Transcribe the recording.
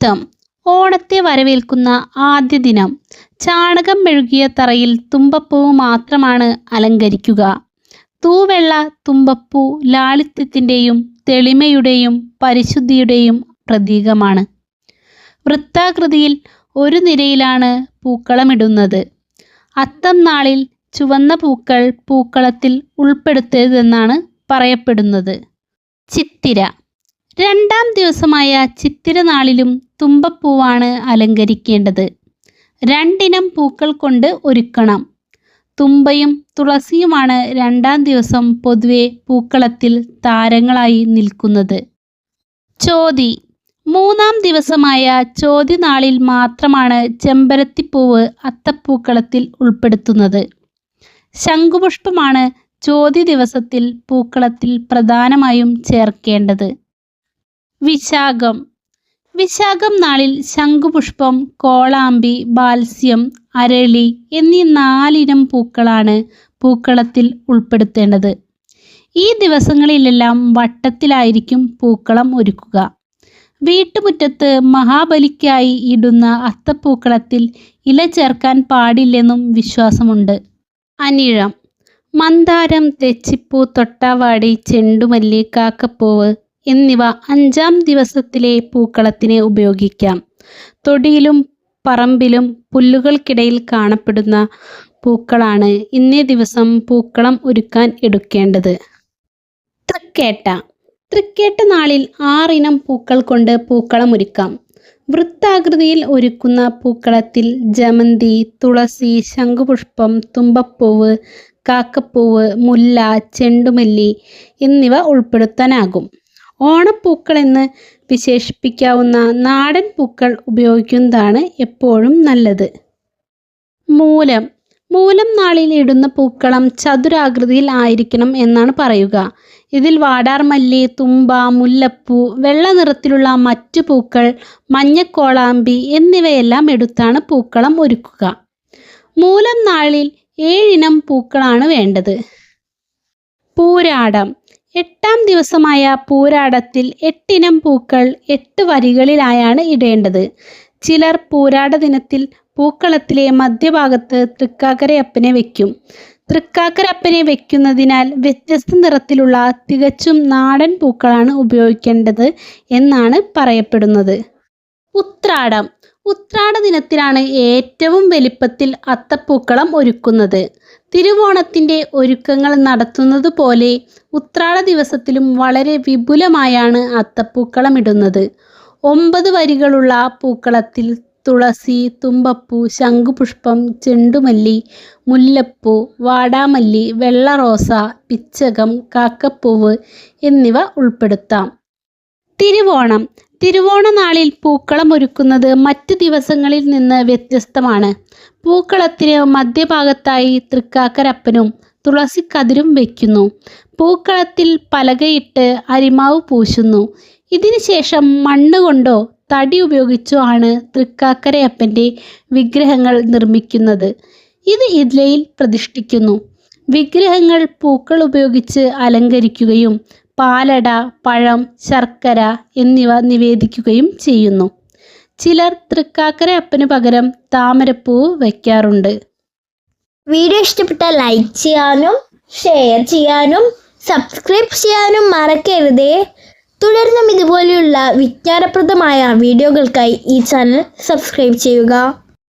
അത്തം ഓണത്തെ വരവേൽക്കുന്ന ആദ്യ ദിനം. ചാണകം മെഴുകിയ തറയിൽ തുമ്പപ്പൂവ് മാത്രമാണ് അലങ്കരിക്കുക. തൂവെള്ള തുമ്പപ്പൂ ലാളിത്യത്തിന്റെയും തെളിമയുടെയും പരിശുദ്ധിയുടെയും പ്രതീകമാണ്. വൃത്താകൃതിയിൽ ഒരു നിരയിലാണ് പൂക്കളമിടുന്നത് അത്തം നാളിൽ ചുവന്ന പൂക്കൾ പൂക്കളത്തിൽ ഉൾപ്പെടുത്തരുതെന്നാണ് പറയപ്പെടുന്നത്. ചിത്തിര. രണ്ടാം ദിവസമായ ചിത്തിരനാളിലും തുമ്പപ്പൂവാണ് അലങ്കരിക്കേണ്ടത്. രണ്ടിനം പൂക്കൾ കൊണ്ട് ഒരുക്കണം. തുമ്പയും തുളസിയുമാണ് രണ്ടാം ദിവസം പൊതുവെ പൂക്കളത്തിൽ താരങ്ങളായി നിൽക്കുന്നത്. ചോതി. മൂന്നാം ദിവസമായ ചോതി നാളിൽ മാത്രമാണ് ചെമ്പരത്തിപ്പൂവ് അത്തപ്പൂക്കളത്തിൽ ഉൾപ്പെടുത്തുന്നത്. ശംഖുപുഷ്പമാണ് ചോതി ദിവസത്തിൽ പൂക്കളത്തിൽ പ്രധാനമായും ചേർക്കേണ്ടത്. വിശാഖം. വിശാഖം നാളിൽ ശംഖുപുഷ്പം കോളാമ്പി ബാൽസ്യം അരളി എന്നീ നാലിനം പൂക്കളാണ് പൂക്കളത്തിൽ ഉൾപ്പെടുത്തേണ്ടത്. ഈ ദിവസങ്ങളിലെല്ലാം വട്ടത്തിലായിരിക്കും പൂക്കളം ഒരുക്കുക. വീട്ടുമുറ്റത്ത് മഹാബലിക്കായി ഇടുന്ന അത്തപ്പൂക്കളത്തിൽ ഇല ചേർക്കാൻ പാടില്ലെന്നും വിശ്വാസമുണ്ട്. അനിഴം. മന്ദാരം തെച്ചിപ്പൂ തൊട്ടാവാടി ചെണ്ടുമല്ലി കാക്കപ്പൂവ് എന്നിവ അഞ്ചാം ദിവസത്തിലെ പൂക്കളത്തിന് ഉപയോഗിക്കാം. തൊടിയിലും പറമ്പിലും പുല്ലുകൾക്കിടയിൽ കാണപ്പെടുന്ന പൂക്കളാണ് ഇന്നേ ദിവസം പൂക്കളം ഒരുക്കാൻ എടുക്കേണ്ടത്. തൃക്കേട്ട. തൃക്കേട്ട നാളിൽ ആറിനം പൂക്കൾ കൊണ്ട് പൂക്കളം ഒരുക്കാം. വൃത്താകൃതിയിൽ ഒരുക്കുന്ന പൂക്കളത്തിൽ ജമന്തി തുളസി ശംഖുപുഷ്പം തുമ്പപ്പൂവ് കാക്കപ്പൂവ് മുല്ല ചെണ്ടുമല്ലി എന്നിവ ഉൾപ്പെടുത്താനാകും. ഓണപ്പൂക്കൾ എന്ന് വിശേഷിപ്പിക്കാവുന്ന നാടൻ പൂക്കൾ ഉപയോഗിക്കുന്നതാണ് എപ്പോഴും നല്ലത്. മൂലം. മൂലം നാളിൽ ഇടുന്ന പൂക്കളം ചതുരാകൃതിയിൽ ആയിരിക്കണം എന്നാണ് പറയുക. ഇതിൽ വാടാർമല്ലി തുമ്പ മുല്ലപ്പൂ വെള്ള നിറത്തിലുള്ള മറ്റു പൂക്കൾ മഞ്ഞക്കോളാമ്പി എന്നിവയെല്ലാം എടുത്താണ് പൂക്കളം ഒരുക്കുക. മൂലം നാളിൽ ഏഴിനം പൂക്കളാണ് വേണ്ടത്. പൂരാടം. എട്ടാം ദിവസമായ പൂരാടത്തിൽ എട്ടിനം പൂക്കൾ എട്ട് വരികളിലായാണ് ഇടേണ്ടത്. ചിലർ പൂരാട ദിനത്തിൽ പൂക്കളത്തിലെ മധ്യഭാഗത്ത് തൃക്കാക്കരയപ്പനെ വയ്ക്കും തൃക്കാക്കരപ്പനെ വയ്ക്കുന്നതിനാൽ വ്യത്യസ്ത നിറത്തിലുള്ള തികച്ചും നാടൻ പൂക്കളാണ് ഉപയോഗിക്കേണ്ടത് എന്നാണ് പറയപ്പെടുന്നത്. ഉത്രാടം. ഉത്രാട ദിനത്തിലാണ് ഏറ്റവും വലിപ്പത്തിൽ അത്തപ്പൂക്കളം ഒരുക്കുന്നത്. തിരുവോണത്തിന്റെ ഒരുക്കങ്ങൾ നടത്തുന്നത് പോലെ ഉത്രാട ദിവസത്തിലും വളരെ വിപുലമായാണ് അത്തപ്പൂക്കളം ഇടുന്നത്. ഒമ്പത് വരികളുള്ള പൂക്കളത്തിൽ തുളസി തുമ്പപ്പൂ ശംഖുപുഷ്പം ചെണ്ടുമല്ലി മുല്ലപ്പൂ വാടാമല്ലി വെള്ള റോസ പിച്ചകം കാക്കപ്പൂവ് എന്നിവ ഉൾപ്പെടുത്താം. തിരുവോണം തിരുവോണ നാളിൽ പൂക്കളം ഒരുക്കുന്നത് മറ്റ് ദിവസങ്ങളിൽ നിന്ന് വ്യത്യസ്തമാണ്. പൂക്കളത്തിന് മധ്യഭാഗത്തായി തൃക്കാക്കരപ്പനും തുളസിക്കതിരും വയ്ക്കുന്നു പൂക്കളത്തിൽ പലകയിട്ട് അരിമാവ് പൂശുന്നു. ഇതിനുശേഷം മണ്ണ് കൊണ്ടോ തടി ഉപയോഗിച്ചോ ആണ് തൃക്കാക്കരയപ്പന്റെ വിഗ്രഹങ്ങൾ നിർമ്മിക്കുന്നത്. ഇത് ഇതിലയിൽ പ്രതിഷ്ഠിക്കുന്നു. വിഗ്രഹങ്ങൾ പൂക്കൾ ഉപയോഗിച്ച് അലങ്കരിക്കുകയും പാലട പഴം ശർക്കര എന്നിവ നിവേദിക്കുകയും ചെയ്യുന്നു. ചിലർ തൃക്കാക്കര അപ്പന് പകരം താമരപ്പൂവ് വയ്ക്കാറുണ്ട്. വീഡിയോ ഇഷ്ടപ്പെട്ട ലൈക്ക് ചെയ്യാനും ഷെയർ ചെയ്യാനും സബ്സ്ക്രൈബ് ചെയ്യാനും മറക്കരുതേ. തുടർന്നും ഇതുപോലെയുള്ള വിജ്ഞാനപ്രദമായ വീഡിയോകൾക്കായി ഈ ചാനൽ സബ്സ്ക്രൈബ് ചെയ്യുക.